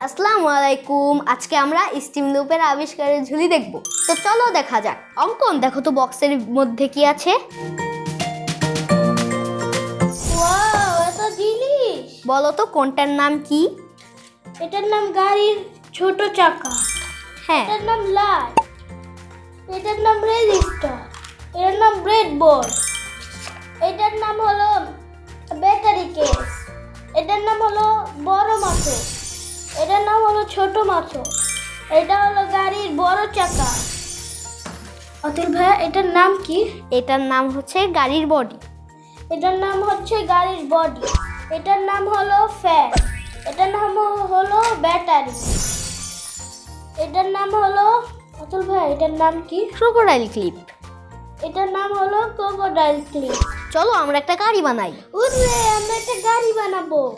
আসসালামু আলাইকুম। আজকে আমরা স্টিম লুপের আবিষ্কারের ঝুলি দেখব। তো চলো দেখা যাক। অঙ্কন দেখো তো বক্সের মধ্যে কি আছে। বলো তো কোনটার নাম কি? এটার নাম গাড়ির ছোট চাকা। হ্যাঁ। এটার নাম লাইট। এটার নাম রেজিস্টার। এটার নাম ব্রেডবোর্ড। এটার নাম হলো ব্যাটারি কেস। এটার নাম হলো বড় মাথো এটার নাম হলো ছোট মাথো এটা হলো গাড়ির বড় চাকা। অতুল ভাইয়া এটার নাম কি? এটার নাম হচ্ছে গাড়ির বডি। এটার নাম হচ্ছে গাড়ির বডি। এটার নাম হলো ফ্যান। এটার নাম হলো ব্যাটারি। এটার নাম হলো অতুল ভাই এটার নাম কি? ক্রোকোডাইল ক্লিপ এটার নাম হলো ক্রোকোডাইল ক্লিপ চলো আমরা একটা গাড়ি বানাই। উরে আমরা একটা গাড়ি বানাবো।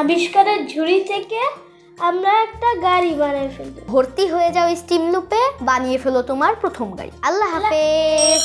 আবিষ্কারের ঝুড়ি থেকে আমরা একটা গাড়ি বানিয়ে ফেলব। ভর্তি হয়ে যাও স্টিম লুপে বানিয়ে ফেলো তোমার প্রথম গাড়ি। আল্লাহ হাফেজ।